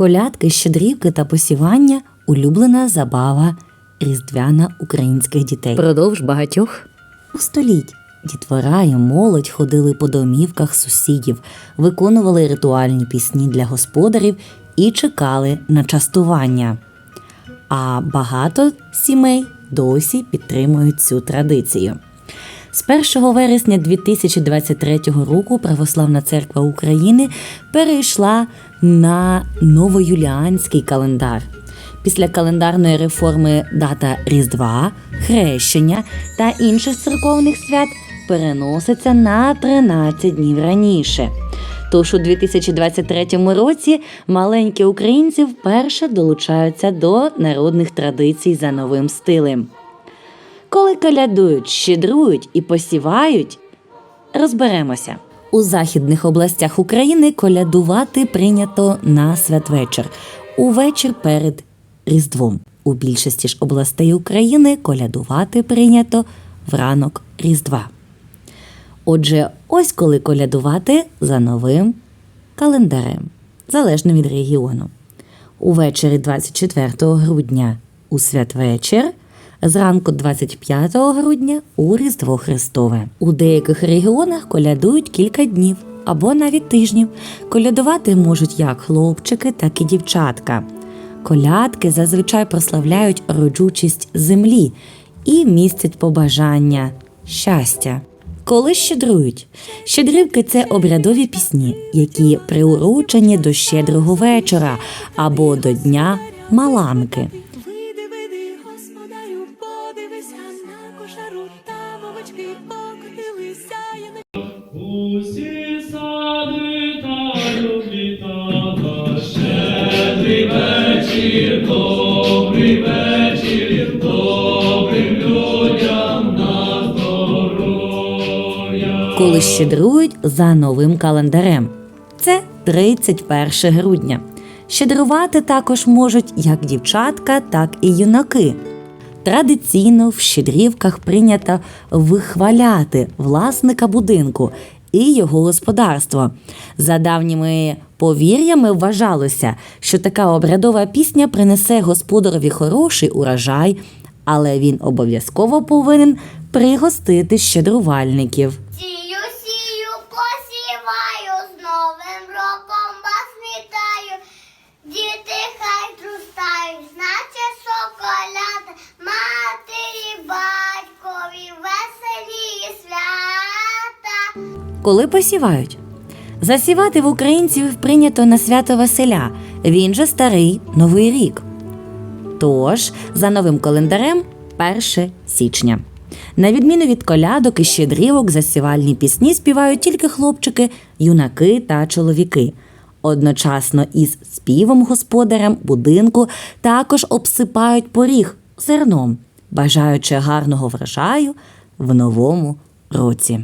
Колядки, щедрівки та посівання улюблена забава різдвяна українських дітей. Продовж багатьох століть дітвора і молодь ходили по домівках сусідів, виконували ритуальні пісні для господарів і чекали на частування. А багато сімей досі підтримують цю традицію. З 1 вересня 2023 року Православна церква України перейшла на новоюліанський календар. Після календарної реформи дата Різдва, Хрещення та інших церковних свят переноситься на 13 днів раніше. Тож у 2023 році маленькі українці вперше долучаються до народних традицій за новим стилем. Коли колядують, щедрують і посівають, розберемося. У західних областях України колядувати прийнято на святвечір, увечір перед Різдвом. У більшості ж областей України колядувати прийнято в ранок Різдва. Отже, ось коли колядувати за новим календарем, залежно від регіону. Увечері 24 грудня у святвечір, зранку 25 грудня у Різдво Христове. У деяких регіонах колядують кілька днів або навіть тижнів. Колядувати можуть як хлопчики, так і дівчатка. Колядки зазвичай прославляють родючість землі і містять побажання щастя. Коли щедрують? Щедрівки це обрядові пісні, які приурочені до щедрого вечора або до Дня Маланки. Вечір, добрий вечір, добрим людям на здоров'я. коли щедрують за новим календарем. Це 31 грудня. Щедрувати також можуть як дівчатка, так і юнаки. Традиційно в щедрівках прийнято вихваляти власника будинку і його господарство. За давніми повір'ями вважалося, що така обрядова пісня принесе господарові хороший урожай, але він обов'язково повинен пригостити щедрувальників. Сію, сію, посіваю, з новим роком вас вітаю. Діти хай зростають, наче соколята, матері, батькові, веселі свята. Коли посівають? Засівати в українців прийнято на свято Василя. Він же старий Новий рік. Тож, за новим календарем 1 січня. На відміну від колядок і щедрівок, засівальні пісні співають тільки хлопчики, юнаки та чоловіки. Одночасно із співом господарям будинку також обсипають поріг зерном, бажаючи гарного врожаю в новому році.